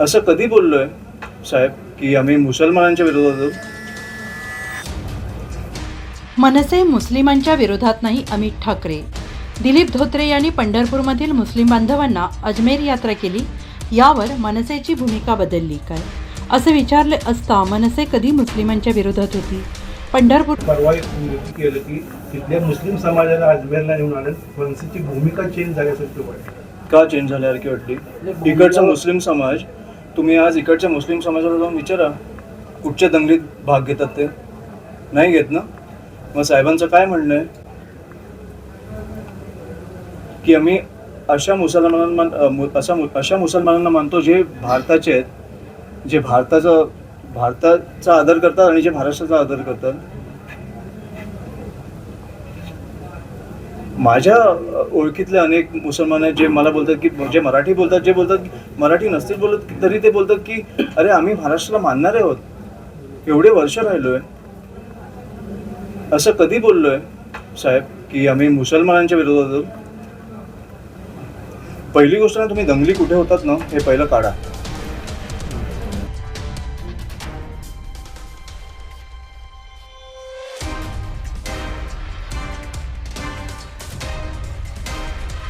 असं कधी बोललोय साहेब की आम्ही मुसलमानांच्या विरोधात आहोत? मनसे मुस्लिमांच्या विरोधात नाही अमित ठाकरे. दिलीप धोत्रे यांनी पंढरपूरमधील मुस्लिम बांधवांना अजमेर यात्रा केली यावर मनसेची भूमिका बदलली काय? असं विचारले असता मनसे कधी मुस्लिमांच्या विरोधात होती? पंढरपूर परवा एक नियुक्ती केलं की तिथल्या मुस्लिम समाजाला अजमेरला नेऊन आणत मनसेची भूमिका चेंज झाल्यासारखी वाटतं का चेंज झाल्यासारखी वाटली? इकडचा मुस्लिम समाज तुम्ही आज इकडच्या मुस्लिम समाजाला जाऊन विचारा कुठच्या दंगलीत भाग घेतात ते. नाही घेत ना? मग साहेबांचं काय म्हणणं आहे? की आम्ही अशा मुसलमानांना मान- अशा अशा मुसलमानांना मानतो जे भारताचे आहेत जे भारताचा भारताचा आदर करतात आणि जे महाराष्ट्राचा आदर करतात. माझ्या ओळखीतले अनेक मुसलमान आहेत जे मला बोलतात की जे मराठी बोलतात जे बोलतात मराठी नसतील बोलत तरी ते बोलतात की अरे आम्ही महाराष्ट्राला मानणारे आहोत. एवढे वर्ष राहिलोय. असं कधी बोललोय साहेब की आम्ही मुसलमानांच्या विरोधात आहोत? पहिली गोष्ट ना तुम्ही दंगली कुठे होतात ना हे पहिलं काढा.